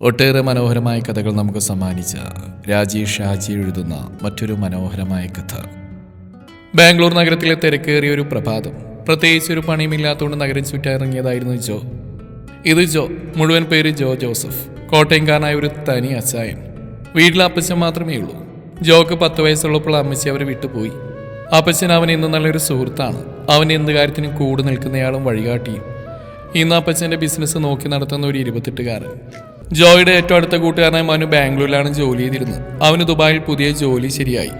ഒട്ടേറെ മനോഹരമായ കഥകൾ നമുക്ക് സമ്മാനിച്ച രാജീവ് ഷാജി എഴുതുന്ന മറ്റൊരു മനോഹരമായ കഥ. ബാംഗ്ലൂർ നഗരത്തിലെ തിരക്കേറിയ ഒരു പ്രഭാതം. പ്രത്യേകിച്ച് ഒരു പണിയുമില്ലാത്തതുകൊണ്ട് നഗരം ചുറ്റാനിറങ്ങിയതായിരുന്നു ജോ. ഇത് ജോ. മുഴുവൻ പേര് ജോ ജോസഫ്. കോട്ടയംകാരനായ ഒരു തനി അച്ചായൻ. വീട്ടിൽ അപ്പച്ചൻ മാത്രമേ ഉള്ളൂ. ജോക്ക് പത്ത് വയസ്സുള്ളപ്പോൾ അമ്മച്ചി അവരെ വിട്ടുപോയി അപ്പച്ചൻ അവൻ ഇന്ന് നല്ലൊരു സുഹൃത്താണ്. അവൻ എന്ത് കാര്യത്തിനും കൂടെ നിൽക്കുന്നയാളും വഴികാട്ടിയും. ഇന്ന് അപ്പച്ചന്റെ ബിസിനസ് നോക്കി നടത്തുന്ന ഒരു ഇരുപത്തെട്ടുകാരൻ. ജോയുടെ ഏറ്റവും അടുത്ത കൂട്ടുകാരനായ മനു ബാംഗ്ലൂരിലാണ് ജോലി ചെയ്തിരുന്നത്. അവന് ദുബായിൽ പുതിയ ജോലി ശരിയായി.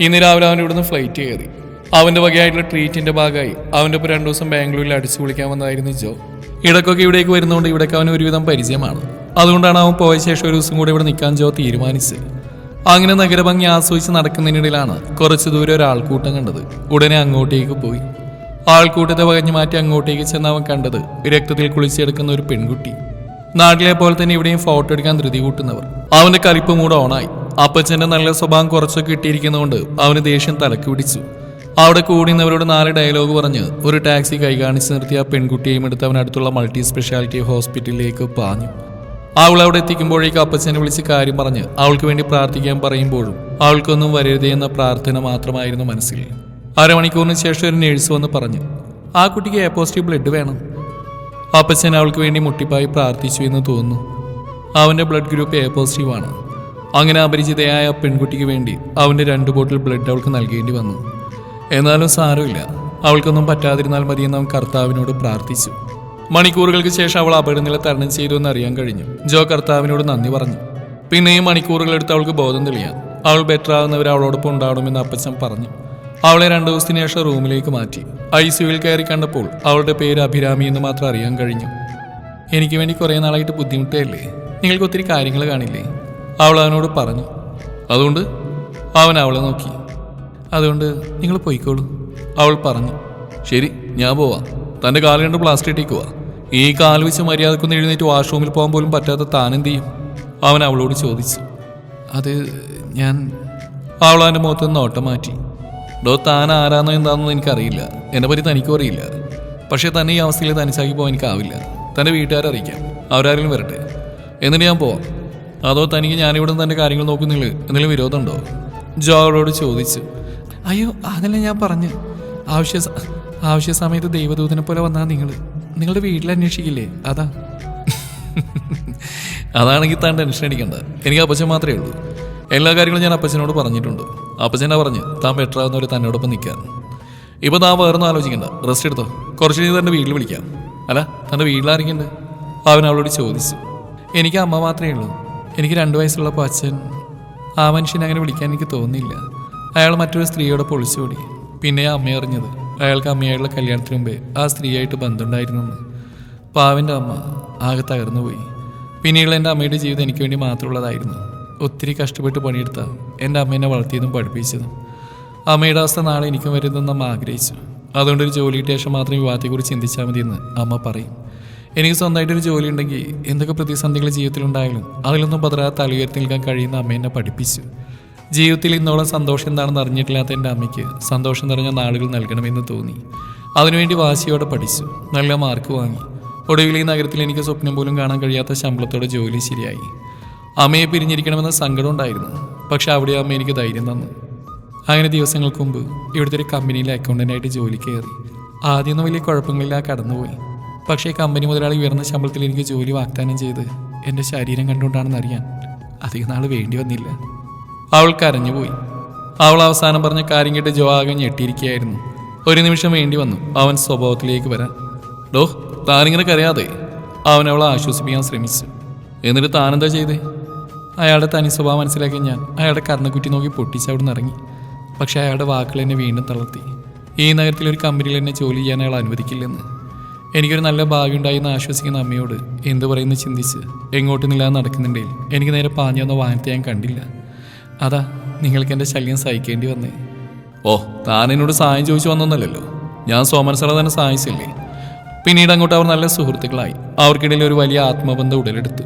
ഇന്ന് രാവിലെ അവൻ ഇവിടുന്ന് ഫ്ലൈറ്റ് കയറി. അവന്റെ വകയായിട്ടുള്ള ട്രീറ്റിന്റെ ഭാഗമായി അവന്റെ ഒപ്പം രണ്ടു ദിവസം ബാംഗ്ലൂരിൽ അടിച്ചു വിളിക്കാൻ വന്നതായിരുന്നു ജോ. ഇടയ്ക്കൊക്കെ ഇവിടേക്ക് വരുന്നതുകൊണ്ട് ഇവിടേക്ക് അവന് ഒരുവിധം പരിചയമാണ്. അതുകൊണ്ടാണ് അവൻ പോയ ശേഷം ഒരു ദിവസം കൂടി ഇവിടെ നിൽക്കാൻ ജോ തീരുമാനിച്ചത്. അങ്ങനെ നഗരഭംഗി ആസ്വദിച്ച് നടക്കുന്നതിനിടയിലാണ് കുറച്ച് ദൂരെ ഒരാൾക്കൂട്ടം കണ്ടത്. ഉടനെ അങ്ങോട്ടേക്ക് പോയി. ആൾക്കൂട്ടത്തെ വകഞ്ഞു മാറ്റി അങ്ങോട്ടേക്ക് ചെന്ന് അവൻ കണ്ടത് രക്തത്തിൽ കുളിച്ചെടുക്കുന്ന ഒരു പെൺകുട്ടി. നാട്ടിലെ പോലെ തന്നെ ഇവിടെയും ഫോട്ടോ എടുക്കാൻ ധൃതി കൂട്ടുന്നവർ. അവന്റെ കലിപ്പ് മൂട് ഓണായി അപ്പച്ചന്റെ നല്ല സ്വഭാവം കുറച്ചൊക്കെ കിട്ടിയിരിക്കുന്നതുകൊണ്ട് അവന് ദേഷ്യം തലക്ക് പിടിച്ചു. അവിടെ കൂടുന്നവരോട് നാല് ഡയലോഗ് പറഞ്ഞ് ഒരു ടാക്സി കൈകാണിച്ച് നിർത്തി ആ പെൺകുട്ടിയെയും എടുത്ത് അവൻ അടുത്തുള്ള മൾട്ടി സ്പെഷ്യാലിറ്റി ഹോസ്പിറ്റലിലേക്ക് പാഞ്ഞു. അവൾ അവിടെ എത്തിക്കുമ്പോഴേക്കും അപ്പച്ചനെ വിളിച്ച് കാര്യം പറഞ്ഞ് അവൾക്ക് വേണ്ടി പ്രാർത്ഥിക്കാൻ പറയുമ്പോഴും അവൾക്കൊന്നും വരരുതേ എന്ന പ്രാർത്ഥന മാത്രമായിരുന്നു മനസ്സിൽ. അരമണിക്കൂറിന് ശേഷം ഒരു നേഴ്സ് വന്ന് പറഞ്ഞു ആ കുട്ടിക്ക് എ പോസിറ്റീവ് ബ്ലഡ് വേണം. അപ്പച്ചൻ അവൾക്ക് വേണ്ടി മുട്ടിപ്പായി പ്രാർത്ഥിച്ചു എന്ന് തോന്നുന്നു. അവന്റെ ബ്ലഡ് ഗ്രൂപ്പ് എ പോസിറ്റീവ് ആണ്. അങ്ങനെ അപരിചിതയായ പെൺകുട്ടിക്ക് വേണ്ടി അവന്റെ രണ്ട് ബോട്ടിൽ ബ്ലഡ് അവൾക്ക് നൽകേണ്ടി വന്നു. എന്നാലും സാരമില്ല. അവൾക്കൊന്നും പറ്റാതിരുന്നാൽ മതിയെന്ന് അവൻ കർത്താവിനോട് പ്രാർത്ഥിച്ചു. മണിക്കൂറുകൾക്ക് ശേഷം അവൾ അപകടനില തരണം ചെയ്തു എന്ന് അറിയാൻ കഴിഞ്ഞു. ജോ കർത്താവിനോട് നന്ദി പറഞ്ഞു. പിന്നെയും മണിക്കൂറുകളെടുത്ത് അവൾക്ക് ബോധം തെളിയാൻ. അവൾ ബെറ്റർ ആകുന്നവർ അവളോടൊപ്പം ഉണ്ടാവണമെന്ന് അപ്പച്ചൻ പറഞ്ഞു. അവളെ രണ്ടു ദിവസത്തിന് ശേഷം റൂമിലേക്ക് മാറ്റി. ഐ സിയുവിൽ കയറി കണ്ടപ്പോൾ അവളുടെ പേര് അഭിരാമി എന്ന് മാത്രം അറിയാൻ കഴിഞ്ഞു. എനിക്ക് വേണ്ടി കുറേ നാളായിട്ട് ബുദ്ധിമുട്ടേ നിങ്ങൾക്ക് ഒത്തിരി കാര്യങ്ങൾ കാണില്ലേ? അവൾ അവനോട് പറഞ്ഞു. അതുകൊണ്ട് അവൻ അവളെ നോക്കി. അതുകൊണ്ട് നിങ്ങൾ പോയിക്കോളൂ. അവൾ പറഞ്ഞു. ശരി ഞാൻ പോവാം. തന്റെ കാൽ കണ്ട് പ്ലാസ്റ്റിക് ഇട്ടേക്കുവാ. ഈ കാൽ വെച്ച് മര്യാദക്കൊന്ന് എഴുന്നേറ്റ് വാഷ്റൂമിൽ പോകാൻ പോലും പറ്റാത്ത താനെന്ത് ചെയ്യും അവൻ അവളോട് ചോദിച്ചു. അത് ഞാൻ അവൾ അവന്റെ മുഖത്ത് നിന്ന് ഓട്ടം മാറ്റി. ഡോ താൻ ആരാന്നോ എന്താണെന്നോ എനിക്കറിയില്ല. എന്നെ പറ്റി തനിക്കും അറിയില്ല. പക്ഷേ തന്നെ ഈ അവസ്ഥയിൽ തനിച്ചാക്കി പോകാൻ എനിക്കാവില്ല. തന്റെ വീട്ടുകാരെ അറിയിക്കാം. അവരാരെങ്കിലും വരട്ടെ. എന്നിട്ട് ഞാൻ പോവാം. അതോ തനിക്ക് ഞാനിവിടെ നിന്ന് തന്റെ കാര്യങ്ങൾ നോക്കുന്നില്ല എന്തെങ്കിലും വിരോധമുണ്ടോ? ജോ അവളോട് ചോദിച്ചു. അയ്യോ അതല്ല ഞാൻ പറഞ്ഞു. ആവശ്യ ആവശ്യ സമയത്ത് ദൈവദൂതനെ പോലെ വന്നാൽ നിങ്ങൾ നിങ്ങളുടെ വീട്ടിൽ അന്വേഷിക്കില്ലേ? അതാ. അതാണെങ്കിൽ താൻ ടെൻഷൻ അടിക്കണ്ട. എനിക്ക് അപ്പച്ചൻ മാത്രമേ ഉള്ളൂ. എല്ലാ കാര്യങ്ങളും ഞാൻ അപ്പച്ചനോട് പറഞ്ഞിട്ടുണ്ട്. അപ്പച്ചനാ പറഞ്ഞ്? താൻ ബെറ്റർ ആവുന്നവർ തന്നോടൊപ്പം നിൽക്കാൻ. ഇപ്പോൾ താൻ വേറൊന്നും ആലോചിക്കണ്ട. റെസ്റ്റ് എടുത്തോ. കുറച്ച് കഴിഞ്ഞ് തന്റെ വീട്ടിൽ വിളിക്കാം. അല്ല തന്റെ വീട്ടിലാരെങ്കിലും അവൻ അവളോട് ചോദിച്ചു. എനിക്ക് അമ്മ മാത്രമേ ഉള്ളൂ. എനിക്ക് രണ്ട് വയസ്സുള്ളപ്പോൾ അച്ഛൻ ആ മനുഷ്യനെ അങ്ങനെ വിളിക്കാൻ എനിക്ക് തോന്നിയില്ല. അയാൾ മറ്റൊരു സ്ത്രീയോടൊപ്പം ഒളിച്ചോടി പിന്നെ അമ്മ അറിഞ്ഞത് അയാൾക്ക് അമ്മയായിട്ടുള്ള കല്യാണത്തിന് മുമ്പേ ആ സ്ത്രീയായിട്ട് ബന്ധമുണ്ടായിരുന്നെന്ന്. പാവിന്റെ അമ്മ ആകെ തകർന്നുപോയി. പിന്നെയുള്ള എന്റെ അമ്മയുടെ ജീവിതം എനിക്ക് വേണ്ടി മാത്രമുള്ളതായിരുന്നു. ഒത്തിരി കഷ്ടപ്പെട്ട് പണിയെടുത്ത എന്റെ അമ്മേനെ വളർത്തിയതും പഠിപ്പിച്ചതും. അമ്മയുടെ അവസ്ഥ നാളെ എനിക്കും വരുന്നെന്ന് അമ്മ ആഗ്രഹിച്ചു. അതുകൊണ്ട് ഒരു ജോലി കിട്ടിയ ശേഷം മാത്രം വിവാഹത്തെക്കുറിച്ച് ചിന്തിച്ചാൽ മതിയെന്ന് അമ്മ പറയും. എനിക്ക് സ്വന്തമായിട്ടൊരു ജോലി ഉണ്ടെങ്കിൽ എന്തൊക്കെ പ്രതിസന്ധികൾ ജീവിതത്തിലുണ്ടായാലും അതിലൊന്നും പതരാതെ തലയുയർത്തി നിൽക്കാൻ കഴിയുന്ന അമ്മ എന്നെ പഠിപ്പിച്ചു. ജീവിതത്തിൽ ഇന്നോളം സന്തോഷം എന്താണെന്ന് അറിഞ്ഞിട്ടില്ലാത്ത എന്റെ അമ്മയ്ക്ക് സന്തോഷം നിറഞ്ഞ നാളുകൾ നൽകണമെന്ന് തോന്നി. അതിനുവേണ്ടി വാശിയോടെ പഠിച്ചു. നല്ല മാർക്ക് വാങ്ങി. ഒടുവിൽ ഈ നഗരത്തിൽ എനിക്ക് സ്വപ്നം പോലും കാണാൻ കഴിയാത്ത ശമ്പളത്തോടെ ജോലി ശരിയായി. അമ്മയെ പിരിഞ്ഞിരിക്കണമെന്ന സങ്കടം ഉണ്ടായിരുന്നു പക്ഷെ അവിടെ അമ്മ എനിക്ക് ധൈര്യം തന്നു. അങ്ങനെ ദിവസങ്ങൾക്ക് മുമ്പ് ഇവിടുത്തെ ഒരു കമ്പനിയിലെ അക്കൗണ്ടന്റായിട്ട് ജോലി കയറി. ആദ്യമൊന്നും വലിയ കുഴപ്പങ്ങളില്ലാതെ കടന്നുപോയി. പക്ഷേ കമ്പനി മുതലാളി ഉയർന്ന ശമ്പളത്തിൽ എനിക്ക് ജോലി വാഗ്ദാനം ചെയ്ത് എന്റെ ശരീരം കണ്ടുകൊണ്ടാണെന്ന് അറിയാൻ അധികം നാൾ വേണ്ടി വന്നില്ല. അവൾ കരഞ്ഞുപോയി അവൾ അവസാനം പറഞ്ഞ കാര്യം കേട്ട് ജോ ഞെട്ടിയിരിക്കുകയായിരുന്നു. ഒരു നിമിഷം വേണ്ടി വന്നു. അവൻ സ്വഭാവത്തിലേക്ക് വരാൻ. ഡോ താനിങ്ങനെ കരയാതെ. അവൻ അവളെ ആശ്വസിപ്പിക്കാൻ ശ്രമിച്ചു. എന്നിട്ട് താനെന്താ ചെയ്തേ? അയാളുടെ തനി സ്വഭാവം മനസ്സിലാക്കി ഞാൻ അയാളുടെ കർണക്കുറ്റി നോക്കി പൊട്ടിച്ച് അവിടെ നിന്ന് ഇറങ്ങി. പക്ഷേ അയാളുടെ വാക്കുകൾ എന്നെ വീണ്ടും തളർത്തി. ഈ നഗരത്തിൽ ഒരു കമ്പനിയിൽ എന്നെ ജോലി ചെയ്യാൻ അയാൾ അനുവദിക്കില്ലെന്ന്. എനിക്കൊരു നല്ല ഭാവി ഉണ്ടായി എന്ന് ആശ്വസിക്കുന്ന അമ്മയോട് എന്തു പറയുന്നു ചിന്തിച്ച് എങ്ങോട്ട് ഇല്ലാതെ നടക്കുന്നുണ്ടെങ്കിൽ എനിക്ക് നേരെ പാഞ്ഞു വന്ന വാഹനത്തെ ഞാൻ കണ്ടില്ല. അതാ നിങ്ങൾക്ക് എന്റെ ശല്യം സഹിക്കേണ്ടി വന്നേ. ഓ താൻ എന്നോട് സഹായം ചോദിച്ചു വന്നൊന്നല്ലല്ലോ. ഞാൻ സോമനസറ തന്നെ സഹായിച്ചില്ലേ. പിന്നീട് അങ്ങോട്ട് അവർ നല്ല സുഹൃത്തുക്കളായി. അവർക്കിടയിൽ ഒരു വലിയ ആത്മബന്ധം ഉടലെടുത്തു.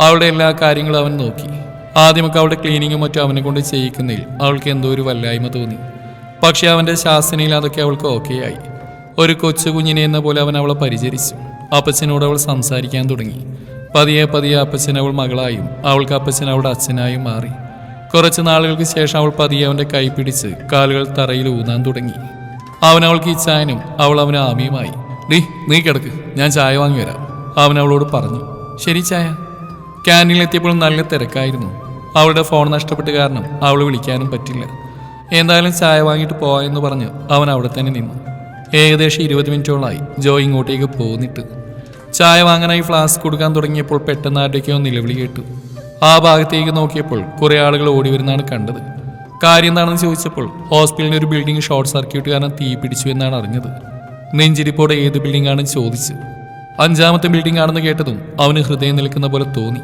അവളുടെ എല്ലാ കാര്യങ്ങളും അവൻ നോക്കി. ആദ്യമൊക്കെ അവളുടെ ക്ലീനിങ്ങും മറ്റും അവനെ കൊണ്ട് ചെയ്യിക്കുന്നതിൽ അവൾക്ക് എന്തോ ഒരു വല്ലായ്മ തോന്നി. പക്ഷേ അവന്റെ ശാസനയിൽ അതൊക്കെ അവൾക്ക് ഓക്കെ ആയി. ഒരു കൊച്ചു കുഞ്ഞിനെ എന്ന പോലെ അവൻ അവളെ പരിചരിച്ചു. അപ്പച്ചനോട് അവൾ സംസാരിക്കാൻ തുടങ്ങി. പതിയെ പതിയെ അപ്പച്ചൻ അവൾ മകളായും അവൾക്ക് അപ്പച്ചൻ അവളുടെ അച്ഛനായും മാറി. കുറച്ച് നാളുകൾക്ക് ശേഷം അവൾ പതിയെ അവന്റെ കൈ പിടിച്ച് കാലുകൾ തറയിൽ ഊന്നാൻ തുടങ്ങി. അവൻ അവൾക്ക് ഇച്ചായനും അവൾ അവന് ആമിയുമായി നീ നീ കിടക്ക് ഞാൻ ചായ വാങ്ങി വരാം. അവൻ അവളോട് പറഞ്ഞു ശരി ചായ. ക്യാന്റീനിലെത്തിയപ്പോൾ നല്ല തിരക്കായിരുന്നു. അവളുടെ ഫോൺ നഷ്ടപ്പെട്ട് കാരണം അവൾ വിളിക്കാനും പറ്റില്ല. എന്തായാലും ചായ വാങ്ങിയിട്ട് പോയെന്ന് പറഞ്ഞ് അവൻ അവിടെ തന്നെ നിന്നു. ഏകദേശം ഇരുപത് മിനിറ്റോളായി ജോ ഇങ്ങോട്ടേക്ക് പോന്നിട്ട്. ചായ വാങ്ങാനായി ഫ്ലാസ്ക് കൊടുക്കാൻ തുടങ്ങിയപ്പോൾ പെട്ടെന്ന് ആരുടെയൊക്കെയോ നിലവിളി കേട്ടു. ആ ഭാഗത്തേക്ക് നോക്കിയപ്പോൾ കുറേ ആളുകൾ ഓടി വരുന്നതാണ് കണ്ടത്. കാര്യം എന്താണെന്ന് ചോദിച്ചപ്പോൾ ഹോസ്പിറ്റലിന്റെ ഒരു ബിൽഡിംഗ് ഷോർട്ട് സർക്യൂട്ട് കാരണം തീ പിടിച്ചു എന്നാണ് അറിഞ്ഞത്. നെഞ്ചിരിപ്പോടെ ഏത് ബിൽഡിംഗ് ആണെന്ന് ചോദിച്ചു അഞ്ചാമത്തെ ബിൽഡിംഗ് ആണെന്ന് കേട്ടതും അവന് ഹൃദയം നിൽക്കുന്ന പോലെ തോന്നി.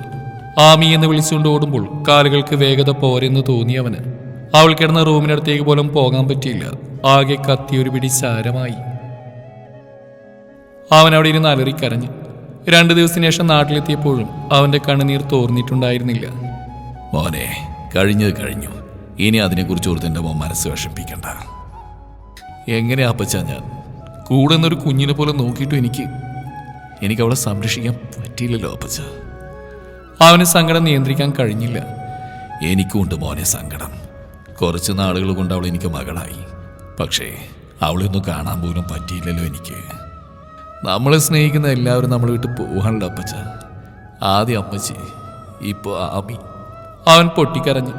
ആമി എന്ന് വിളിച്ചുകൊണ്ട് ഓടുമ്പോൾ കാലുകൾക്ക് വേഗത പോരെന്ന് തോന്നി അവന്. അവൾ കിടന്ന റൂമിനടുത്തേക്ക് പോലും പോകാൻ പറ്റിയില്ല. ആകെ കത്തി ഒരു പിടി ചാരമായി അവൻ അവിടെ ഇരുന്ന് അലറിക്കരഞ്ഞു രണ്ടു ദിവസത്തിന് ശേഷം നാട്ടിലെത്തിയപ്പോഴും അവന്റെ കണ്ണുനീർ തോർന്നിട്ടുണ്ടായിരുന്നില്ല. മോനെ കഴിഞ്ഞത് കഴിഞ്ഞു. ഇനി അതിനെക്കുറിച്ച് ഓർത്ത് എന്റെ മോൻ മനസ്സ് വിഷമിപ്പിക്കണ്ട. എങ്ങനെ അപ്പച്ച ഞാൻ? കൂടെ നിന്നൊരു കുഞ്ഞിനെ പോലെ നോക്കിയിട്ടും എനിക്ക് എനിക്ക് അവളെ സംരക്ഷിക്കാൻ പറ്റിയില്ലല്ലോ അപ്പച്ച. അവന് സങ്കടം നിയന്ത്രിക്കാൻ കഴിഞ്ഞില്ല. എനിക്കുണ്ട് മോനെ സങ്കടം. കുറച്ച് നാളുകൾ കൊണ്ട് അവൾ എനിക്ക് മകളായി. പക്ഷേ അവളെ ഒന്ന് കാണാൻ പോലും പറ്റിയില്ലല്ലോ എനിക്ക്. നമ്മളെ സ്നേഹിക്കുന്ന എല്ലാവരും നമ്മൾ വിട്ട് പോകാനുള്ള അപ്പച്ച. ആദ്യം അമ്മച്ചി ഇപ്പോൾ ആമി അവൻ പൊട്ടിക്കരഞ്ഞു.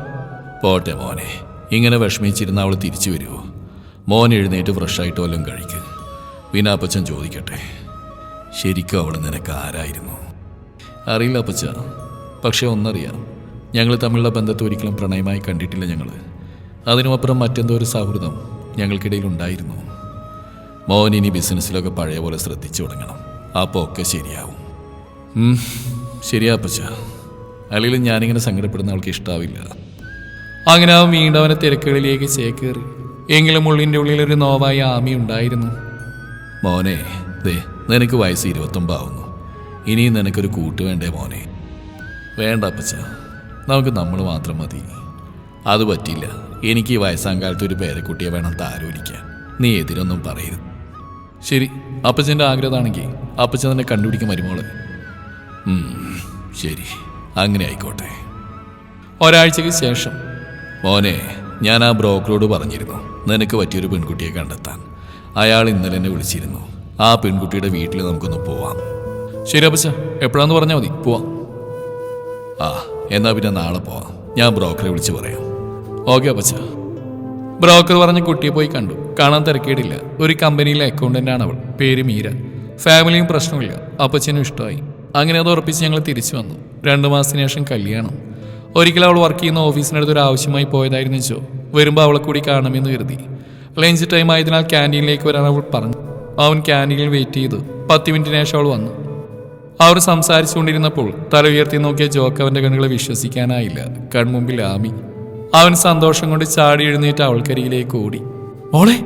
പോട്ടെ മോനെ ഇങ്ങനെ വിഷമിച്ചിരുന്ന അവൾ തിരിച്ചു വരുമോ മോൻ എഴുന്നേറ്റ് ഫ്രഷായിട്ട് വല്ലതും കഴിക്കും. പിന്നെ അപ്പച്ചൻ ചോദിക്കട്ടെ. ശരിക്കും അവൾ നിനക്ക് ആരായിരുന്നു? അറിയില്ല അപ്പച്ച. പക്ഷെ ഒന്നറിയാം. ഞങ്ങൾ തമ്മിലുള്ള ബന്ധത്തെ ഒരിക്കലും പ്രണയമായി കണ്ടിട്ടില്ല ഞങ്ങൾ അതിനുമപ്പുറം മറ്റെന്തോ ഒരു സൗഹൃദം ഞങ്ങൾക്കിടയിൽ ഉണ്ടായിരുന്നു. മോൻ ഇനി ബിസിനസ്സിലൊക്കെ പഴയ പോലെ ശ്രദ്ധിച്ചു തുടങ്ങണം. അപ്പോൾ ഒക്കെ ശരിയാവും. ശരിയാ അപ്പച്ച. അല്ലെങ്കിൽ ഞാനിങ്ങനെ സങ്കടപ്പെടുന്ന അവൾക്ക് ഇഷ്ടാവില്ല. അങ്ങനെ അവൻ വീണ്ടും അവനെ തിരക്കുകളിലേക്ക് ചേക്കേറി. എങ്കിലും ഉള്ളിന്റെ ഉള്ളിൽ ഒരു നോവായ ആമി ഉണ്ടായിരുന്നു. മോനെ ദേ നിനക്ക് വയസ്സ് ഇരുപത്തൊമ്പതാവുന്നു. ഇനിയും നിനക്കൊരു കൂട്ട് വേണ്ടേ മോനെ? വേണ്ട അപ്പച്ച. നമുക്ക് നമ്മൾ മാത്രം മതി. അത് പറ്റില്ല എനിക്ക് ഈ വയസ്സാം കാലത്ത് ഒരു പേരക്കുട്ടിയെ വേണം താരോലിക്കാൻ. നീ എതിരൊന്നും പറയരുത്. ശരി അപ്പച്ചന്റെ ആഗ്രഹമാണെങ്കിൽ അപ്പച്ചൻ തന്നെ കണ്ടുപിടിക്കും മരുമോൾ. ശരി അങ്ങനെ ആയിക്കോട്ടെ. ഒരാഴ്ചയ്ക്ക് ശേഷം. മോനെ ഞാൻ ആ ബ്രോക്കറോട് പറഞ്ഞിരുന്നു. നിനക്ക് പറ്റിയൊരു പെൺകുട്ടിയെ കണ്ടെത്താൻ. അയാൾ ഇന്നലെ എന്നെ വിളിച്ചിരുന്നു. ആ പെൺകുട്ടിയുടെ വീട്ടിൽ നമുക്കൊന്ന് പോവാം. ശരി അപ്പച്ച എപ്പോഴാന്ന് പറഞ്ഞാൽ മതി. പോവാം. ആ എന്നാ പിന്നെ നാളെ പോവാം. ഞാൻ ബ്രോക്കറെ വിളിച്ച് പറയാം. ഓക്കെ അപ്പച്ച. ബ്രോക്കർ പറഞ്ഞ് കുട്ടിയെ പോയി കണ്ടു. കാണാൻ തിരക്കേടില്ല. ഒരു കമ്പനിയിലെ അക്കൗണ്ടന്റ് ആണ് അവൾ. പേര് മീര. ഫാമിലിയും പ്രശ്നമില്ല അപ്പച്ചനും ഇഷ്ടമായി. അങ്ങനെ അത് ഉറപ്പിച്ച് ഞങ്ങൾ തിരിച്ചു വന്നു. രണ്ടു മാസത്തിന് ശേഷം കല്യാണം. ഒരിക്കൽ അവൾ വർക്ക് ചെയ്യുന്ന ഓഫീസിനടുത്ത് ഒരു ആവശ്യമായി പോയതായിരുന്നു ചോ വരുമ്പോൾ അവളെ കൂടി കാണണമെന്ന് കരുതി. ലഞ്ച് ടൈം ആയതിനാൽ ക്യാന്റീനിലേക്ക് വരാൻ അവൾ പറഞ്ഞു. അവൻ ക്യാന്റീനിൽ വെയിറ്റ് ചെയ്തു. പത്ത് മിനിറ്റിന് ശേഷം അവൾ വന്നു. അവർ സംസാരിച്ചുകൊണ്ടിരുന്നപ്പോൾ തല ഉയർത്തി നോക്കിയ ജോക്ക് അവന്റെ കണ്ണുകളെ വിശ്വസിക്കാനായില്ല. കൺമുമ്പിൽ ആമി. അവൻ സന്തോഷം കൊണ്ട് ചാടി എഴുന്നേറ്റ് അവൾക്കരികിലേക്ക് ഓടി. ഓളെ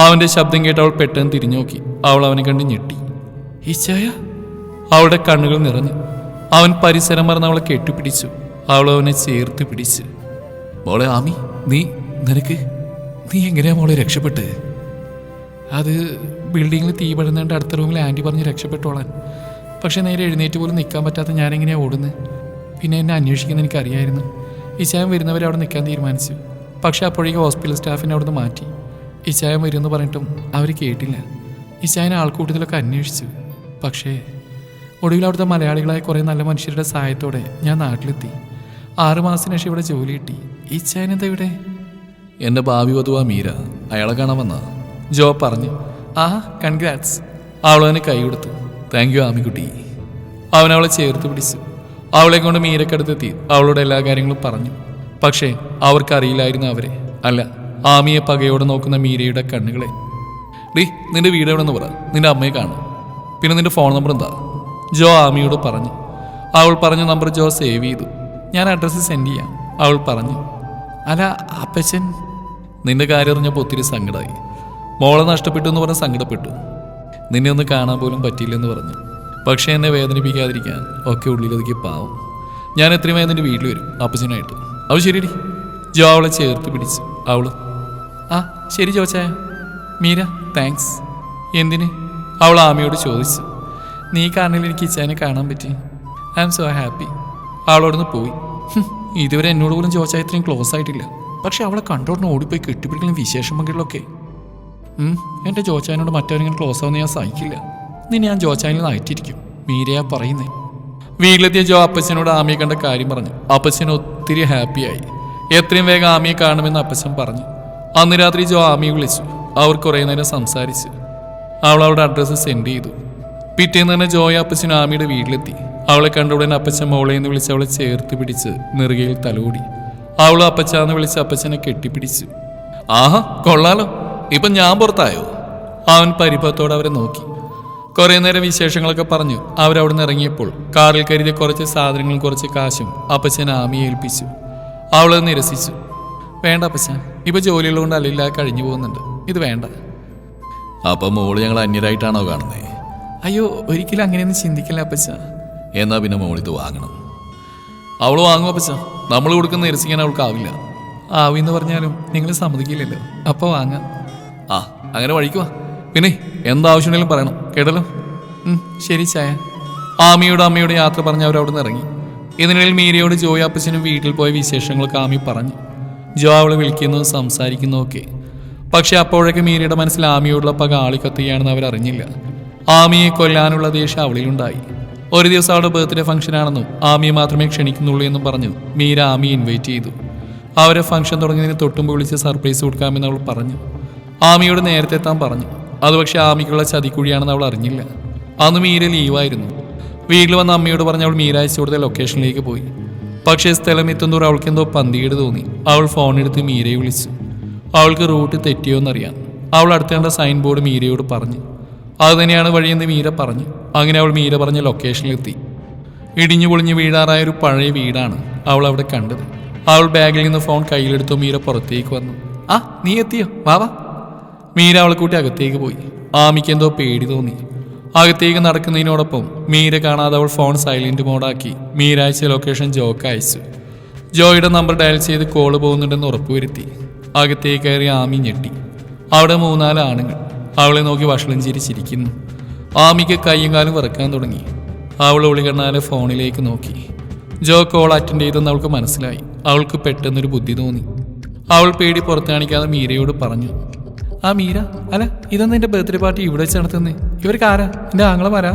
അവന്റെ ശബ്ദം കേട്ട് അവൾ പെട്ടെന്ന് തിരിഞ്ഞു നോക്കി അവൾ അവനെ കണ്ട് ഞെട്ടി. ഈച്ചായ അവളുടെ കണ്ണുകൾ നിറഞ്ഞു. അവൻ പരിസരം മറന്ന് അവളെ കെട്ടിപ്പിടിച്ചു. അവൾ അവനെ ചേർത്ത് പിടിച്ച്. മോളെ ആമി നീ നിനക്ക് നീ എങ്ങനെയാ മോളെ രക്ഷപ്പെട്ട്? അത് ബിൽഡിങ്ങിൽ തീ പഴുന്നുണ്ട് അടുത്ത റൂമിൽ ആന്റി പറഞ്ഞ് രക്ഷപ്പെട്ടോളാൻ. പക്ഷെ നേരെ എഴുന്നേറ്റ് പോലും നിൽക്കാൻ പറ്റാത്ത ഞാനെങ്ങനെയാണ് ഓടുന്നത് പിന്നെ എന്നെ അന്വേഷിക്കുന്ന എനിക്കറിയായിരുന്നു. ഇച്ചായം വരുന്നവരെ അവിടെ നിൽക്കാൻ തീരുമാനിച്ചു. പക്ഷേ അപ്പോഴേക്കും ഹോസ്പിറ്റൽ സ്റ്റാഫിനെ അവിടുന്ന് മാറ്റി. ഇച്ചായം വരുമെന്ന് പറഞ്ഞിട്ടും അവർ കേട്ടില്ല. ഇച്ചായനെ ആൾക്കൂട്ടത്തിലൊക്കെ അന്വേഷിച്ചു. പക്ഷേ ഒടുവിൽ അവിടുത്തെ മലയാളികളായ കുറേ നല്ല മനുഷ്യരുടെ സഹായത്തോടെ ഞാൻ നാട്ടിലെത്തി. ആറ് മാസത്തിന് ശേഷം ഇവിടെ ജോലി കിട്ടി. ഇച്ചായൻ എന്താ ഇവിടെ? എന്റെ ഭാവി വധുവാ മീര. അയാളെ കാണാൻ വന്നാ ജോ പറഞ്ഞു ആ കൺഗ്രാറ്റ്സ് അവൾ അവന് കൈ കൊടുത്തു. താങ്ക് യു ആമിക്കുട്ടി. അവൻ അവളെ ചേർത്ത് പിടിച്ചു. അവളെ കൊണ്ട് മീരക്കടുത്തെത്തി അവളോട് എല്ലാ കാര്യങ്ങളും പറഞ്ഞു. പക്ഷേ അവർക്കറിയില്ലായിരുന്നു അവരെ. അല്ല ആമിയെ പകയോടെ നോക്കുന്ന മീരയുടെ കണ്ണുകളെ. ഡീ നിന്റെ വീട് എവിടെ നിന്ന് പറ. നിന്റെ അമ്മയെ കാണും. പിന്നെ നിന്റെ ഫോൺ നമ്പർ എന്താ? ജോ ആമിയോട് പറഞ്ഞു. അവൾ പറഞ്ഞ നമ്പർ ജോ സേവ് ചെയ്തു. ഞാൻ അഡ്രസ്സ് സെൻഡ് ചെയ്യാം അവൾ പറഞ്ഞു. അല്ല അപ്പച്ചൻ? നിന്റെ കാര്യം അറിഞ്ഞപ്പോൾ ഒത്തിരി സങ്കടമായി മോളെ നഷ്ടപ്പെട്ടു എന്ന് പറഞ്ഞ് സങ്കടപ്പെട്ടു. നിന്നെ ഒന്ന് കാണാൻ പോലും പറ്റിയില്ലെന്ന് പറഞ്ഞു. പക്ഷേ എന്നെ വേദനിപ്പിക്കാതിരിക്കാൻ ഒക്കെ ഉള്ളിലൊതുക്കി പാവം. ഞാൻ എത്രയും വേഗം നിന്റെ വീട്ടിൽ വരും? അപ്പച്ചനായിട്ട് അവൾ ശരിയടി. ജോ അവളെ ചേർത്ത് പിടിച്ചു. അവൾ ആ ശരി ജോച്ചായ. മീര താങ്ക്സ് എന്തിന്? അവൾ ആമയോട് ചോദിച്ചു. നീ കാരണം എനിക്ക് ഇച്ചാനെ കാണാൻ പറ്റി. ഐ ആം സോ ഹാപ്പി അവളോടൊന്ന് പോയി ഇതുവരെ എന്നോട് പോലും ചോദിച്ചാൽ ഇത്രയും ക്ലോസ് ആയിട്ടില്ല. പക്ഷെ അവളെ കണ്ടോടനെ ഓടിപ്പോയി കെട്ടിപ്പിടിക്കുന്ന വിശേഷം പങ്കിടലൊക്കെ. ഉം, എന്റെ ജോച്ചായനോട് മറ്റാരെങ്കിലും ക്ലോസ് ആവുന്ന ഞാൻ സഹിക്കില്ല. നിന്നെ ഞാൻ ജോച്ചായനിൽ നിന്ന് അയറ്റിരിക്കും. മീരയാ പറയുന്നേ. വീട്ടിലെത്തിയ ജോ അപ്പച്ചനോട് ആമിയെ കണ്ട കാര്യം പറഞ്ഞു. അപ്പച്ചൻ ഒത്തിരി ഹാപ്പിയായി എത്രയും വേഗം ആമിയെ കാണുമെന്ന് അപ്പച്ചൻ പറഞ്ഞു. അന്ന് രാത്രി ജോ ആമിയെ വിളിച്ചു. അവർ കുറേ നേരം സംസാരിച്ചു. അവൾ അവളുടെ അഡ്രസ്സ് സെൻഡ് ചെയ്തു. പിറ്റേന്ന് തന്നെ ജോയ അപ്പച്ചൻ ആമിയുടെ വീട്ടിലെത്തി. അവളെ കണ്ട ഉടനെ അപ്പച്ചൻ മോളെ എന്ന് വിളിച്ച് അവളെ ചേർത്ത് പിടിച്ച് നെറുകയിൽ തലോടി. അവളും അപ്പച്ചാന്ന് വിളിച്ച് അപ്പച്ചനെ കെട്ടിപ്പിടിച്ചു. ആഹാ കൊള്ളാലോ. ഇപ്പൊ ഞാൻ പുറത്തായോ? അവൻ പരിഭവത്തോടെ അവരെ നോക്കി. കുറേ നേരം വിശേഷങ്ങളൊക്കെ പറഞ്ഞു. അവരവിടുന്ന് ഇറങ്ങിയപ്പോൾ കാറിൽ കരുതി കുറച്ച് സാധനങ്ങളും കുറച്ച് കാശും അപ്പച്ചൻ ആമിയെ ഏൽപ്പിച്ചു. അവളത് നിരസിച്ചു. വേണ്ട അപ്പച്ച ഇപ്പൊ ജോലിയുള്ളതുകൊണ്ട് അല്ലില്ല കഴിഞ്ഞു പോകുന്നുണ്ട്. ഇത് വേണ്ട. അപ്പം മോൾ ഞങ്ങൾ അന്യരായിട്ടാണോ കാണുന്നത് അയ്യോ ഒരിക്കലും അങ്ങനെയൊന്നും ചിന്തിക്കില്ല അപ്പച്ച എന്നാ പിന്നെ മോളിത് വാങ്ങണം. അവൾ വാങ്ങും അപ്പച്ച നമ്മൾ കൊടുക്കുന്ന നിരസിക്കാൻ അവൾക്കാവില്ല. ആവിന്ന് പറഞ്ഞാലും നിങ്ങൾ സമ്മതിക്കില്ലല്ലോ. അപ്പോൾ വാങ്ങാം. ആ അങ്ങനെ വഴിക്കുവാ പിന്നെ എന്താവശ്യമുണ്ടെങ്കിലും പറയണം. കേട്ടല്ലോ? ശരി ചായ. ആമിയോട് അമ്മയുടെ യാത്ര പറഞ്ഞ് അവർ അവിടെ ഇറങ്ങി. ഇതിനിടയിൽ മീരയോട് ജോയി അപ്പച്ചനും വീട്ടിൽ പോയ വിശേഷങ്ങളൊക്കെ ആമി പറഞ്ഞു. ജോ അവളെ വിളിക്കുന്നതും സംസാരിക്കുന്നു ഒക്കെ. പക്ഷെ അപ്പോഴൊക്കെ മീരയുടെ മനസ്സിൽ ആമിയോടുള്ള പക ആളിക്കത്തുകയാണെന്ന് അവർ അറിഞ്ഞില്ല. ആമിയെ കൊല്ലാനുള്ള ദേഷ്യം അവളിലുണ്ടായി. ഒരു ദിവസം അവളുടെ ബർത്ത്ഡേ ഫംഗ്ഷൻ ആണെന്നും ആമിയെ മാത്രമേ ക്ഷണിക്കുന്നുള്ളൂ എന്നും പറഞ്ഞു മീര ആമിയെ ഇൻവൈറ്റ് ചെയ്തു. അവരെ ഫംഗ്ഷൻ തുടങ്ങിയതിന് തൊട്ടുമ്പോൾ വിളിച്ച് സർപ്രൈസ് കൊടുക്കാമെന്ന് അവൾ പറഞ്ഞു. ആമിയോട് നേരത്തെ താൻ പറഞ്ഞു. അത് പക്ഷേ ആമിക്കുള്ള ചതിക്കുഴിയാണെന്ന് അവൾ അറിഞ്ഞില്ല. അന്ന് മീര ലീവായിരുന്നു. വീട്ടിൽ വന്ന അമ്മയോട് പറഞ്ഞ് അവൾ മീര കൊടുത്ത ലൊക്കേഷനിലേക്ക് പോയി. പക്ഷേ സ്ഥലം എത്തുന്നതോറും അവൾക്ക് എന്തോ പന്തികേട് തോന്നി. അവൾ ഫോൺ എടുത്ത് മീരയെ വിളിച്ചു. അവൾക്ക് റൂട്ട് തെറ്റിയോന്നറിയാൻ അവൾ അടുത്ത് കണ്ട സൈൻ ബോർഡ് മീരയോട് പറഞ്ഞു. അത് തന്നെയാണ് വഴിയെന്ന് മീര പറഞ്ഞു. അങ്ങനെ അവൾ മീര പറഞ്ഞ ലൊക്കേഷനിലെത്തി ഇടിഞ്ഞു പൊളിഞ്ഞ് വീഴാറായ ഒരു പഴയ വീടാണ് അവൾ അവിടെ കണ്ടത്. അവൾ ബാഗിൽ നിന്ന് ഫോൺ കയ്യിലെടുത്തു മീര പുറത്തേക്ക് വന്നു. ആ നീ എത്തിയോ? വാവാ മീര അവളെ കൂട്ടി അകത്തേക്ക് പോയി. ആമിക്ക് എന്തോ പേടി തോന്നി. അകത്തേക്ക് നടക്കുന്നതിനോടൊപ്പം മീര കാണാതെ അവൾ ഫോൺ സൈലന്റ് മോഡാക്കി മീര അയച്ച ലൊക്കേഷൻ ജോക്ക് അയച്ചു. ജോയുടെ നമ്പർ ഡയൽ ചെയ്ത് കോൾ പോകുന്നുണ്ടെന്ന് ഉറപ്പുവരുത്തി. അകത്തേക്ക് കയറി ആമി ഞെട്ടി. അവിടെ മൂന്നാൽ ആണുങ്ങൾ. അവളെ നോക്കി വഷളം ചിരിച്ചിരിക്കുന്നു. ആമിക്ക് കയ്യും കാലും വിറക്കാൻ തുടങ്ങി. അവൾ ഒളികണ്ണാലെ ഫോണിലേക്ക് നോക്കി. ജോ കോൾ അറ്റൻഡ് ചെയ്തെന്ന് അവൾക്ക് മനസ്സിലായി. അവൾക്ക് പെട്ടെന്നൊരു ബുദ്ധി തോന്നി. അവൾ പേടി പുറത്ത് കാണിക്കാതെ മീരയോട് പറഞ്ഞു. ആ മീര അല്ല ഇതൊന്നും എന്റെ ബർത്ത്ഡേ പാർട്ടി ഇവിടെ വെച്ച് നടത്തുന്നേ? ഇവർക്ക് ആരാ? എന്റെ ആങ്ങളമാരാ?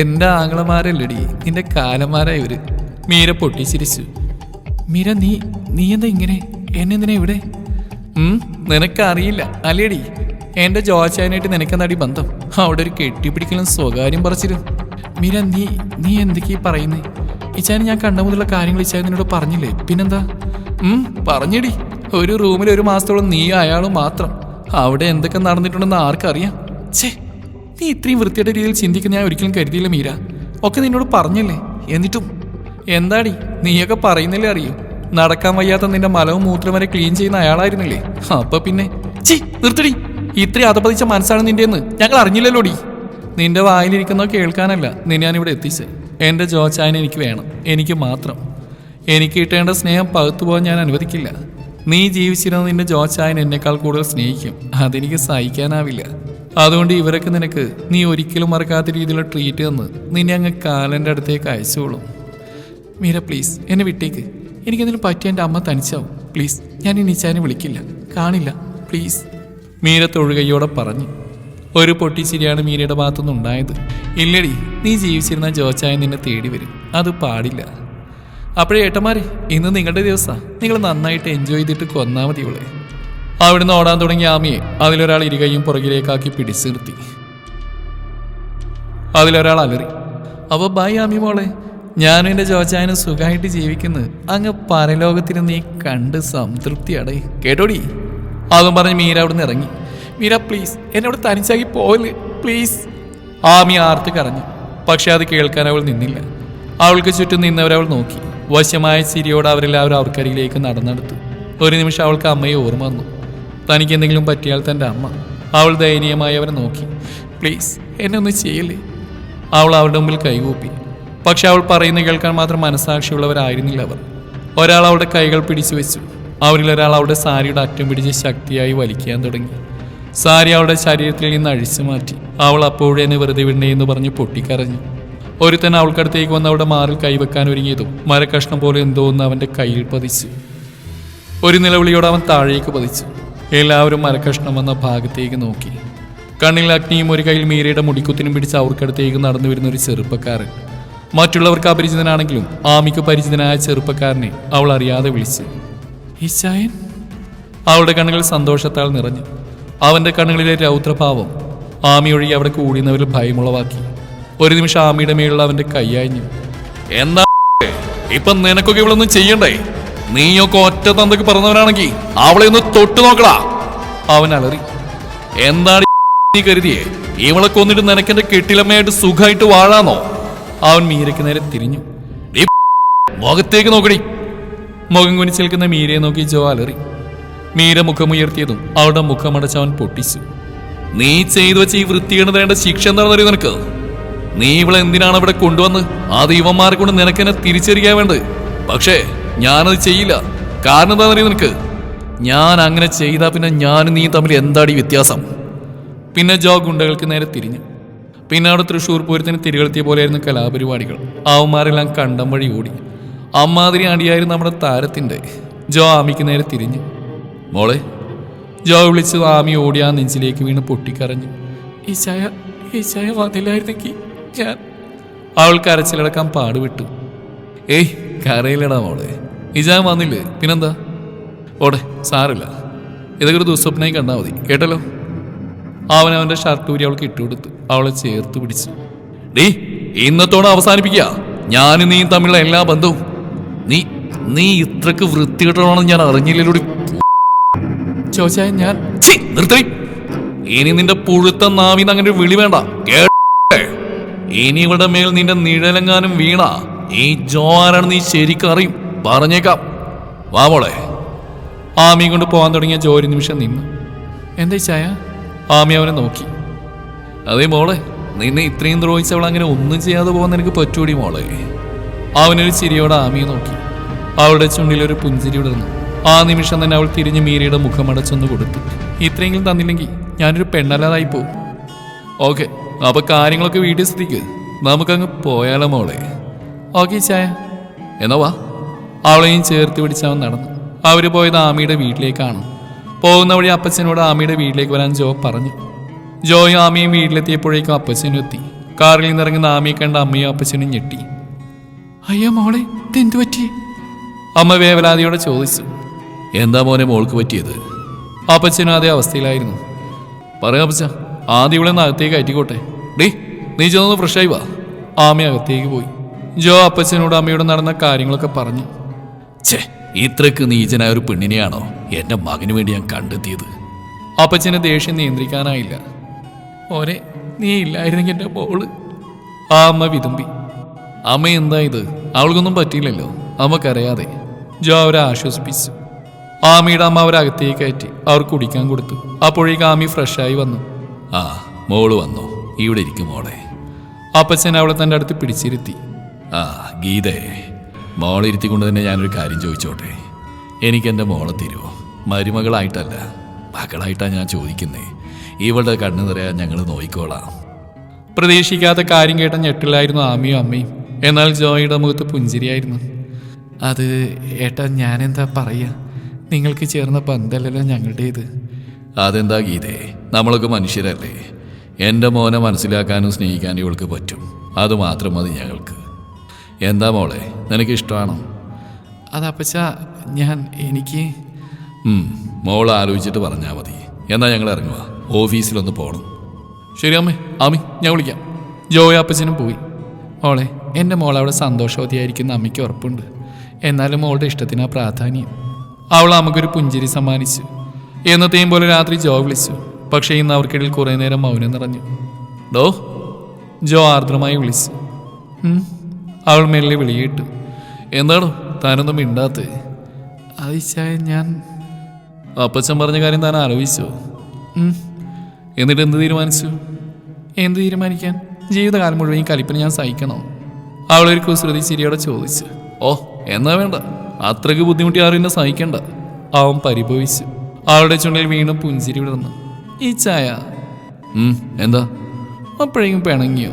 എന്റെ ആങ്ങളമാരല്ലടി നിന്റെ കാലന്മാരാ ഇവർ. മീര പൊട്ടിച്ചിരിച്ചു. മീര നീ നീ എന്താ ഇങ്ങനെ? എന്നെ എന്തിനാ ഇവിടെ? നിനക്കറിയില്ല. അല്ലേടി എന്റെ ജോച്ചാനായിട്ട് നിനക്കെന്താടി ബന്ധം? അവിടെ ഒരു കെട്ടിപ്പിടിക്കലും സ്വകാര്യം പറിച്ചിരും മീര നീ നീ എന്തൊക്കെയാ പറയുന്നേ? ഇച്ചാൻ ഞാൻ കണ്ട മുതലുള്ള കാര്യങ്ങൾ ഇച്ചാൻ നിന്നോട് പറഞ്ഞില്ലേ? പിന്നെന്താ? പറഞ്ഞടി. ഒരു റൂമിൽ ഒരു മാസത്തോളം നീ അയാളും മാത്രം. അവിടെ എന്തൊക്കെ നടന്നിട്ടുണ്ടെന്ന് ആർക്കറിയാം? ഛേ നീ ഇത്രയും വൃത്തിയുടെ രീതിയിൽ ചിന്തിക്കുന്ന ഞാൻ ഒരിക്കലും കരുതിയില്ല മീര. ഒക്കെ നിന്നോട് പറഞ്ഞില്ലേ? എന്നിട്ടും. എന്താടി നീയൊക്കെ പറയുന്നില്ലേ അറിയൂ? നടക്കാൻ വയ്യാത്ത നിന്റെ മലവും മൂത്രം വരെ ക്ലീൻ ചെയ്യുന്ന അയാളായിരുന്നില്ലേ? അപ്പൊ പിന്നെ ചി നിർത്തടി. ഇത്രയും അതപതിച്ച മനസ്സാണ് നിന്റെന്ന്. ഞങ്ങൾ അറിഞ്ഞില്ലല്ലോടി. നിന്റെ വായിലിരിക്കുന്നോ കേൾക്കാനല്ല നിന്നെ ഞാനിവിടെ എത്തിച്ച്. എന്റെ ജോച്ചായനെ എനിക്ക് വേണം. എനിക്ക് മാത്രം. എനിക്ക് കിട്ടേണ്ട സ്നേഹം പകുത്തു പോകാൻ ഞാൻ അനുവദിക്കില്ല. നീ ജീവിച്ചിരുന്ന നിന്റെ ജോച്ചായൻ എന്നെക്കാൾ കൂടുതൽ സ്നേഹിക്കും. അതെനിക്ക് സഹിക്കാനാവില്ല. അതുകൊണ്ട് ഇവരൊക്കെ നിനക്ക് നീ ഒരിക്കലും മറക്കാത്ത രീതിയിലുള്ള ട്രീറ്റ് തന്ന് നിന്നെ അങ്ങ് കാലന്റെ അടുത്തേക്ക് അയച്ചോളും. മീര പ്ലീസ് എന്നെ വിട്ടേക്ക്. എനിക്കെന്തെങ്കിലും പറ്റിയ എന്റെ അമ്മ തനിച്ചാവും. പ്ലീസ് ഞാൻ ഈ നിശാനെ വിളിക്കില്ല. കാണില്ല. പ്ലീസ് മീര തൊഴുകയോടെ പറഞ്ഞു. ഒരു പൊട്ടിച്ചിരിയാണ് മീരയുടെ ഭാഗത്തുനിന്ന് ഉണ്ടായത് ഇല്ലടി നീ ജീവിച്ചിരുന്ന ജോച്ചായ നിന്നെ തേടി വരും. അത് പാടില്ല. അപ്പോഴേ ഏട്ടന്മാരെ ഇന്ന് നിങ്ങളുടെ ദിവസാ. നിങ്ങൾ നന്നായിട്ട് എൻജോയ് ചെയ്തിട്ട് കൊന്നാൽ മതി ഇവളെ. അവിടുന്ന് ഓടാൻ തുടങ്ങിയ ആമിയെ അതിലൊരാൾ ഇരുകയും പുറകിലേക്കാക്കി പിടിച്ചു നിർത്തി. അതിലൊരാൾ അലറി അപ്പൊ ബൈ ആമി മോളെ. ഞാനും എന്റെ ജോച്ചായനും സുഖമായിട്ട് ജീവിക്കുന്നു. അങ്ങ് പരലോകത്തിന് നീ കണ്ട് സംതൃപ്തിയാടേ. കേട്ടോടി. അതും പറഞ്ഞ് മീര അവിടുന്ന് ഇറങ്ങി. മീര പ്ലീസ് എന്നോട് തനിച്ചാക്കി പോവല്ലേ. പ്ലീസ് ആമി ആർത്ത് കരഞ്ഞു. പക്ഷെ അത് കേൾക്കാൻ അവൾ നിന്നില്ല. അവൾക്ക് ചുറ്റും നിന്നവരവൾ നോക്കി. വശ്യമായ ചിരിയോട് അവരെല്ലാവരും അവർക്കരികിലേക്ക് നടന്നെടുത്തു. ഒരു നിമിഷം അവൾക്ക് അമ്മയെ ഓർമ്മ വന്നു. തനിക്ക് എന്തെങ്കിലും പറ്റിയാൽ തന്റെ അമ്മ. അവൾ ദയനീയമായി അവരെ നോക്കി. പ്ലീസ് എന്നെ ഒന്ന് ചെയ്യല്ലേ? അവൾ അവരുടെ മുമ്പിൽ കൈകൂപ്പി. പക്ഷെ അവൾ പറയുന്ന കേൾക്കാൻ മാത്രം മനസ്സാക്ഷിയുള്ളവരായിരുന്നില്ല അവർ. ഒരാൾ അവളുടെ കൈകൾ പിടിച്ചു വെച്ചു. അവരിൽ ഒരാൾ അവളുടെ സാരിയുടെ അറ്റം പിടിച്ച് ശക്തിയായി വലിക്കാൻ തുടങ്ങി. സാരി അവളുടെ ശരീരത്തിൽ നിന്ന് അഴിച്ചു മാറ്റി. അവൾ അപ്പോഴേന്ന് വെറുതെ വിടണേ എന്ന് പറഞ്ഞ് പൊട്ടിക്കരഞ്ഞു. ഒരുത്തൻ അവൾക്കടുത്തേക്ക് വന്ന് അവളുടെ മാറിൽ കൈവെക്കാൻ ഒരുങ്ങിയതും മരക്കഷ്ണം പോലെ എന്തോ ഒന്ന് അവന്റെ കയ്യിൽ പതിച്ചു. ഒരു നിലവിളിയോടെ അവൻ താഴേക്ക് പതിച്ചു. എല്ലാവരും മരക്കഷ്ണം വന്ന ഭാഗത്തേക്ക് നോക്കി. കണ്ണിൽ അഗ്നിയും ഒരു കയ്യിൽ മീരയുടെ മുടിക്കുത്തിനും പിടിച്ച് അവർക്കടുത്തേക്ക് നടന്നു വരുന്ന ഒരു ചെറുപ്പക്കാരൻ. മറ്റുള്ളവർക്ക് അപരിചിതനാണെങ്കിലും ആമിക്ക് പരിചിതനായ ചെറുപ്പക്കാരനെ അവൾ അറിയാതെ വിളിച്ചു. ഈശായൻ? അവളുടെ കണ്ണുകൾ സന്തോഷത്താൽ നിറഞ്ഞു. അവന്റെ കണ്ണുകളിലെ രൗദ്രഭാവം ആമി ഒഴികെ അവിടെ കൂടിയുന്നവരിൽ ഭയമുളവാക്കി. ഒരു നിമിഷം ആമിയുടെ മേലുള്ള അവന്റെ കൈയാഞ്ഞു. എന്താ ഇപ്പൊ നിനക്കൊക്കെ ഇവളൊന്നും ചെയ്യണ്ടേ? നീയൊക്കെ ഒറ്റ തന്തക്ക് പറഞ്ഞവനാണെങ്കിൽ അവളെ ഒന്ന് തൊട്ടു നോക്കടാ. അവൻ അലറി. എന്താണ് നീ കരുതിയേ? ഇവളെ കൊന്നിട്ട് നിനക്കെന്റെ കെട്ടിലമ്മയായിട്ട് സുഖമായിട്ട് വാഴാന്നോ? അവൻ മീരയ്ക്ക് നേരെ തിരിഞ്ഞു. "ഡീ മുഖത്തേക്ക് നോക്കടി. മുഖം കുനിച്ച് നിൽക്കുന്ന മീരയെ നോക്കി ജോ അലറി. മീര മുഖമുയർത്തിയതും അവളുടെ മുഖമടച്ച് അവൻ പൊട്ടിച്ചു. നീ ചെയ്തു വെച്ച ഈ വൃത്തികേട് വേണ്ട ശിക്ഷ എന്താണെന്ന് അറിയോ നിനക്ക്? നീ ഇവളെ എന്തിനാണ് ഇവിടെ കൊണ്ടുവന്ന് ആ ദൈവന്മാരെ കൊണ്ട് നിനക്കെന്നെ തിരിച്ചറിയാൻ വേണ്ടത്? പക്ഷേ ഞാനത് ചെയ്യില്ല. കാരണം എന്താണെന്നറിയോ നിനക്ക്? ഞാൻ അങ്ങനെ ചെയ്താൽ പിന്നെ ഞാനും നീ തമ്മിൽ എന്താടി വ്യത്യാസം? പിന്നെ ജോ ഗുണ്ടകൾക്ക് നേരെ തിരിഞ്ഞു. പിന്നെ അവിടെ തൃശ്ശൂർ പൂരത്തിന് തിരികെത്തിയ പോലെയായിരുന്നു കലാപരിപാടികൾ. അവന്മാരെല്ലാം കണ്ടം വഴി ഓടി. അമ്മാതിരി അടിയായിരുന്നു നമ്മുടെ താരത്തിന്റെ. ജോ ആമിക്ക് നേരെ തിരിഞ്ഞു. മോളെ ജോ വിളിച്ച് ആമി ഓടി ആ നെഞ്ചിലേക്ക് വീണ് പൊട്ടിക്കരഞ്ഞു. ഈ ചായ ഈ ചായ വന്നില്ലായിരുന്നെങ്കിൽ ഞാൻ അവൾ കരച്ചിലടക്കാൻ പാടുവിട്ടു. ഏയ് കരയിലടാ മോളെ. ഇജാൻ വന്നില്ലേ? പിന്നെന്താ? ഓടെ സാറില്ല. ഇതൊക്കെ ഒരു ദുസ്വപ്നമായി കണ്ടാൽ മതി. കേട്ടല്ലോ? അവൻ അവന്റെ ഷർട്ട് ഊരി അവൾക്ക് ഇട്ടുകൊടുത്തു അവളെ ചേർത്ത് പിടിച്ചു. ഡീ ഇന്നത്തോടെ അവസാനിപ്പിക്കുക ഞാനും നീയും തമ്മിലുള്ള എല്ലാ ബന്ധവും. നീ നീ ഇത്രക്ക് വൃത്തികെട്ടണമെന്ന് ഞാൻ അറിഞ്ഞില്ലൂടി ചോദിച്ചാൽ ഞാൻ നിർത്തി. ഇനി നിന്റെ പുഴുത്ത നാവിന്ന് അങ്ങനെ വിളി വേണ്ട. ഇനി ഇവിടെ മേൽ നിന്റെ നിഴലെങ്ങാനും വീണ. ഈ ജോ ആരാണ് നീ ശരിക്കും അറിയും. പറഞ്ഞേക്കാം. വാ മോളെ. ആമി കൊണ്ട് പോകാൻ തുടങ്ങിയ ജോ ഒരു നിമിഷം നിന്ന്. എന്താ ചായ? ആമി അവനെ നോക്കി. അതേ മോളെ നിന്നെ ഇത്രയും ദ്രോഹിച്ചവൾ അങ്ങനെ ഒന്നും ചെയ്യാതെ പോകാൻ എനിക്ക് പറ്റൂടി മോളെ. അവനൊരു ചിരിയോടെ ആമിയെ നോക്കി. അവളുടെ ചുണ്ടിലൊരു പുഞ്ചിരി വിടർന്നു ആ നിമിഷം തന്നെ അവൾ തിരിഞ്ഞ് മീരയുടെ മുഖമടച്ചൊന്ന് കൊടുത്തു. ഇത്രയെങ്കിലും തന്നില്ലെങ്കിൽ ഞാനൊരു പെണ്ണല്ലാതായി പോവും. ഓക്കെ. അപ്പൊ കാര്യങ്ങളൊക്കെ വീട്ടിൽ സ്ഥിതിക്ക്. നമുക്കങ്ങ് പോയാലോ മോളെ? ഓക്കെ ചായ. എന്നാ വാ. അവളെയും ചേർത്ത് പിടിച്ചവൻ നടന്നു. അവർ പോയത് ആമിയുടെ വീട്ടിലേക്കാണ്. പോകുന്ന വഴി അപ്പച്ചനോട് ആമിയുടെ വീട്ടിലേക്ക് വരാൻ ജോ പറഞ്ഞു. ജോയും ആമിയും വീട്ടിലെത്തിയപ്പോഴേക്കും അപ്പച്ചനും എത്തി. കാറിൽ നിന്നിറങ്ങുന്ന ആമിയെ കണ്ട അമ്മയും അപ്പച്ചനും ഞെട്ടി. അയ്യോ മോളെ ഇതെന്തു പറ്റി? അമ്മ വേവലാതിയോടെ ചോദിച്ചു. എന്താ മോനെ മോൾക്ക് പറ്റിയത്? അപ്പച്ചനും അതേ അവസ്ഥയിലായിരുന്നു. പറയാ അപ്പച്ച ആദ്യം ഇവിടെ നിന്ന് അകത്തേക്ക് കയറ്റിക്കോട്ടെ. ഡേ നീ ചെന്നൊന്ന് ഫ്രഷായി വാ. ആമി അകത്തേക്ക് പോയി. ജോ അപ്പച്ചനോട് അമ്മയോട് നടന്ന കാര്യങ്ങളൊക്കെ പറഞ്ഞു. ഛേ ഇത്രക്ക് നീചനായ ഒരു പെണ്ണിനെയാണോ എന്റെ മകന് വേണ്ടി ഞാൻ കണ്ടെത്തിയത്? അപ്പച്ചന് ദേഷ്യം നിയന്ത്രിക്കാനായില്ല. ഓരെ നീ ഇല്ലായിരുന്നെങ്കിൽ എന്റെ മോൾ. ആ അമ്മ വിതുമ്പി. അമ്മ എന്താ ഇത്? അവൾക്കൊന്നും പറ്റിയില്ലല്ലോ. അമ്മക്കറിയാതെ. ജോ അവരെ ആശ്വസിപ്പിച്ചു. ആമിയുടെ അമ്മ അവരകത്തേക്ക് കയറ്റി അവർ കുടിക്കാൻ കൊടുത്തു. അപ്പോഴേക്ക് ആമി ഫ്രഷായി വന്നു. ആ മോൾ വന്നോ. ഇവിടെ ഇരിക്കും മോളെ. അപ്പച്ചൻ അവളെ തന്റെ അടുത്ത് പിടിച്ചിരുത്തി. ആ ഗീതേ മോളെ ഇരുത്തിക്കൊണ്ട് തന്നെ ഞാനൊരു കാര്യം ചോദിച്ചോട്ടെ. എനിക്ക് എന്റെ മോളെ തരുമോ മരുമകളായിട്ടല്ല മകളായിട്ടാണ് ഞാൻ ചോദിക്കുന്നത് ഇവളുടെ കണ്ണു നിറയാൻ ഞങ്ങൾ നോയിക്കോളാം. പ്രതീക്ഷിക്കാത്ത കാര്യം കേട്ട ഞെട്ടിലായിരുന്നു ആമിയും അമ്മയും. എന്നാൽ ജോയിയുടെ മുഖത്ത് പുഞ്ചിരിയായിരുന്നു. അത് ഏട്ടാ ഞാനെന്താ പറയുക നിങ്ങൾക്ക് ചേർന്ന പന്തല്ലല്ലോ ഞങ്ങളുടേത്. അതെന്താ ഗീതേ? നമ്മളൊക്കെ മനുഷ്യരല്ലേ. എന്റെ മോനെ മനസ്സിലാക്കാനും സ്നേഹിക്കാനും ഇവൾക്ക് പറ്റും. അതുമാത്രം മതി ഞങ്ങൾക്ക്. എന്താ മോളെ നിനക്ക് ഇഷ്ടമാണോ? അതപ്പച്ച ഞാൻ എനിക്ക് മോൾ ആലോചിച്ചിട്ട് പറഞ്ഞാൽ മതി. എന്നാൽ ഞങ്ങൾ ഇറങ്ങുക ഓഫീസിലൊന്ന് പോകണം ശരി അമ്മേ ആമി ഞാൻ വിളിക്കാം. ജോയ അപ്പച്ചനും പോയി. മോളെ എന്റെ മോൾ അവിടെ സന്തോഷവതിയായിരിക്കുന്ന അമ്മയ്ക്ക് ഉറപ്പുണ്ട്. എന്നാലും മോളുടെ ഇഷ്ടത്തിനാ പ്രാധാന്യം. അവൾ നമുക്കൊരു പുഞ്ചിരി സമ്മാനിച്ചു. എന്നത്തെയും പോലെ രാത്രി ജോ വിളിച്ചു. പക്ഷേ ഇന്ന് അവർക്കിടയിൽ കുറേ നേരം മൗനം നിറഞ്ഞു. ഡോ ജോ ആർദ്രമായി വിളിച്ചു. അവൾ മെല്ലെ വിളിയിട്ടു എന്താണോ താനൊന്നും മിണ്ടാത്തേ? അതിച്ചായ ഞാൻ അപ്പച്ചൻ പറഞ്ഞ കാര്യം താൻ ആലോചിച്ചോ? എന്നിട്ട് എന്ത് തീരുമാനിച്ചു? എന്ത് തീരുമാനിക്കാൻ? ജീവിതകാലം മുഴുവൻ ഈ കലിപ്പിന് ഞാൻ സഹിക്കണോ? അവളൊരു കുസൃതി ചിരിയോടെ ചോദിച്ചു. ഓ എന്നാ വേണ്ട. അത്രയ്ക്ക് ബുദ്ധിമുട്ടി ആരും എന്നെ സഹിക്കണ്ട. അവൻ പരിഭവിച്ചു. അവളുടെ ചുണ്ടിൽ വീണ്ടും പുഞ്ചിരി വിടർന്നു. ഈ ചായ. എന്താ? അപ്പോഴേക്കും പിണങ്ങിയോ?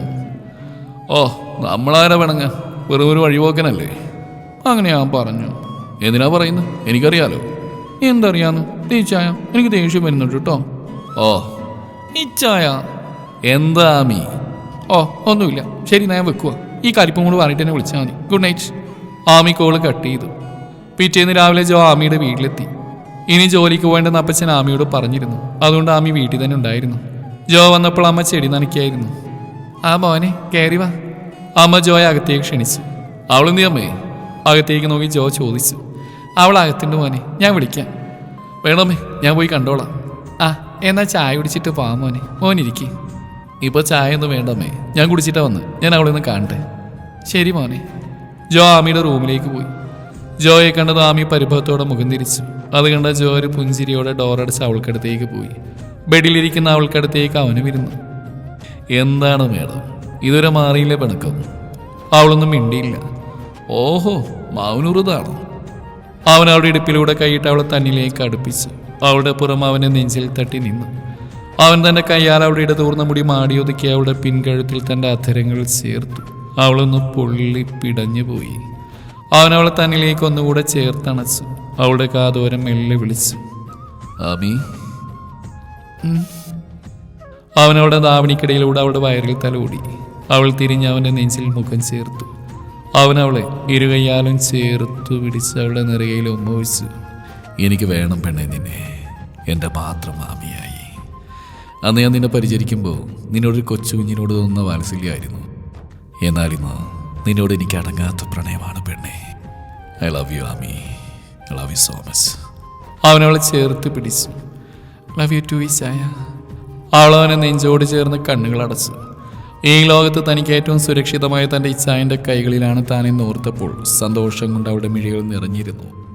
ഓ നമ്മളാരെ പിണങ്ങ? വെറും ഒരു വഴിപോക്കനല്ലേ? അങ്ങനെ ഞാൻ പറഞ്ഞു. എന്തിനാ പറയുന്നു? എനിക്കറിയാലോ. എന്തറിയാന്ന്? ഈ ചായ എനിക്ക് ദേഷ്യം വരുന്നുണ്ട് കേട്ടോ. ഓ. ഈ ചായ. എന്താ മീ? ഓ ഒന്നുമില്ല. ശരി ഞാൻ വെക്കുക ഈ കരിപ്പും കൂടെ പറഞ്ഞിട്ട് എന്നെ വിളിച്ചാൽ മതി. Good night. Aami call cut ചെയ്തു. പിറ്റേന്ന് രാവിലെ ജോ ആമിയുടെ വീട്ടിലെത്തി. ഇനി ജോലിക്ക് പോകേണ്ടെന്ന് അപ്പച്ചൻ ആമിയോട് പറഞ്ഞിരുന്നു. അതുകൊണ്ട് ആമി വീട്ടിൽ തന്നെ ഉണ്ടായിരുന്നു. ജോ വന്നപ്പോൾ അമ്മ ചെടി നനയ്ക്കായിരുന്നു. ആ മോനെ കയറി വാ. അമ്മ ജോയെ അകത്തേക്ക് ക്ഷണിച്ചു. അവൾ നീ അമ്മേ അകത്തേക്ക് നോക്കി ജോ ചോദിച്ചു. അവൾ അകത്തുണ്ട് മോനെ ഞാൻ വിളിക്കാം. വേണമേ ഞാൻ പോയി കണ്ടോളാം. ആ എന്നാ ചായ കുടിച്ചിട്ട് പോവാം മോനെ. മോനിരിക്കെ ഇപ്പോൾ ചായ ഒന്നും വേണ്ടമ്മേ ഞാൻ കുടിച്ചിട്ടാ വന്ന്. ഞാൻ അവളെ ഒന്ന് കാണട്ടെ. ശരി മോനെ. ജോ ആമിയുടെ റൂമിലേക്ക് പോയി. ജോയെ കണ്ടത് ആമി പരിഭവത്തോടെ മുഖം തിരിച്ചു. അത് കണ്ട ജോ ഒരു പുഞ്ചിരിയോടെ ഡോറടിച്ച് അവൾക്കടുത്തേക്ക് പോയി. ബെഡിലിരിക്കുന്ന അവൾക്കടുത്തേക്ക് അവനും ഇരുന്നു. എന്താണ് മേഡം? ഇതുവരെ മാറിയില്ല പിണക്കം? അവളൊന്നും മിണ്ടിയില്ല. ഓഹോ മൗനുറുതാണോ അവൻ അവളുടെ ഇടുപ്പിലൂടെ കൈയിട്ട് അവളെ തന്നിലേക്ക് അടുപ്പിച്ചു അവളുടെ പുറം അവനെ നെഞ്ചിൽ തട്ടി നിന്നു. അവൻ തന്റെ കയ്യാൽ അവളുടെ ഇടതൂർന്ന മുടി മാടിയൊതുക്കി അവളുടെ പിൻകഴുത്തിൽ തന്റെ അധരങ്ങൾ ചേർത്തു. അവളൊന്ന് പൊള്ളി പിടഞ്ഞു പോയി. അവൻ അവളെ തന്നിലേക്ക് ഒന്നുകൂടെ ചേർത്തണച്ചു. അവളുടെ കാതോരം മെല്ലെ വിളിച്ചു. ആമി. അവൻ അവളുടെ ദാവണിക്കിടയിലൂടെ അവളുടെ വയറിൽ തലോടി. അവൾ തിരിഞ്ഞ് അവന്റെ നെഞ്ചിൽ മുഖം ചേർത്തു. അവൻ അവളെ ഇരുകയ്യാലും ചേർത്തു പിടിച്ച് അവളുടെ നിറയിൽ ഉമ്മവിച്ചു എനിക്ക് വേണം പെണ്ണെ നിന്നെ. എന്റെ മാത്രം മാമിയായി അന്ന് ഞാൻ നിന്നെ പരിചരിക്കുമ്പോൾ നിന്നോടൊരു കൊച്ചു കുഞ്ഞിനോട് തോന്നുന്ന വാത്സല്യമായിരുന്നു. എന്നാൽ ഇന്ന് നിന്നോട് എനിക്ക് അടങ്ങാത്ത പ്രണയമാണ് പെണ്ണെ. I love you Aami. Love you so much അവനവളെ ചേർത്ത് പിടിച്ചു. ലവ് യു ടു വിശായ അവളവനെ നെഞ്ചോട് ചേർന്ന് കണ്ണുകളടച്ചു ഈ ലോകത്ത് തനിക്ക് ഏറ്റവും സുരക്ഷിതമായ തന്റെ ഇച്ചായന്റെ കൈകളിലാണ് താനെന്ന് ഓർത്തപ്പോൾ സന്തോഷം കൊണ്ട് അവളുടെ മിഴികൾ നിറഞ്ഞിരുന്നു.